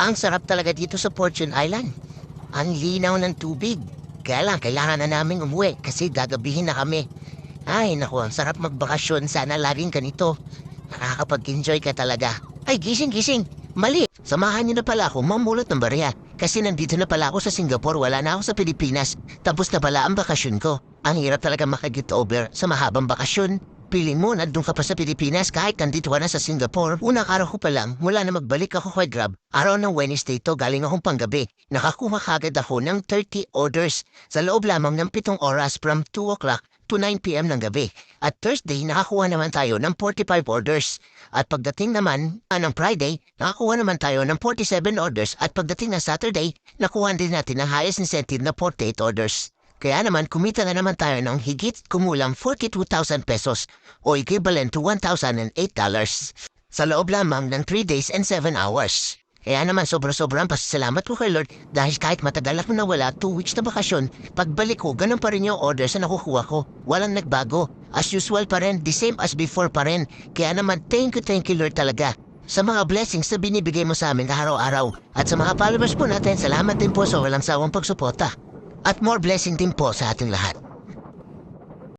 Ang sarap talaga dito sa Fortune Island. Ang linaw ng tubig. Kaya lang, kailangan na namin umuwi kasi gagabihin na kami. Ay, naku, ang sarap magbakasyon. Sana laging ganito. Nakakapag-enjoy ka talaga. Ay, gising, gising. Mali. Samahan niyo na pala ako mamulot ng barya. Kasi nandito na pala ako sa Singapore, wala na ako sa Pilipinas. Tapos na pala ang bakasyon ko. Ang hirap talaga makaget over sa mahabang bakasyon. Piling mo na doon ka pa sa Pilipinas kahit nandito ka na sa Singapore. Unang araw ko pa lang, mula na magbalik ako kay Grab. Araw ng Wednesday to, galing akong panggabi. Nakakuha kagad ako ng 30 orders sa loob lamang ng 7 oras from 2 o'clock to 9pm ng gabi. At Thursday, nakakuha naman tayo ng 45 orders. At pagdating naman ah, ng Friday, nakakuha naman tayo ng 47 orders. At pagdating ng Saturday, nakuha din natin ang highest incentive na 48 orders. Kaya naman, kumita na naman tayo ng higit kumulang 42,000 pesos o equivalent to $1,008 sa loob lamang ng 3 days and 7 hours. Kaya naman sobra-sobrang pasasalamat ko kay Lord dahil kahit matagal ako nawala 2 weeks na bakasyon, pagbalik ko, ganun pa rin yung orders na nakukuha ko. Walang nagbago. As usual pa rin, the same as before pa rin. Kaya naman, thank you, thank you Lord talaga. Sa mga blessings na binibigay mo sa amin araw-araw. At sa mga followers po natin, salamat din po sa walang sawang pagsuporta. At more blessing din po sa ating lahat.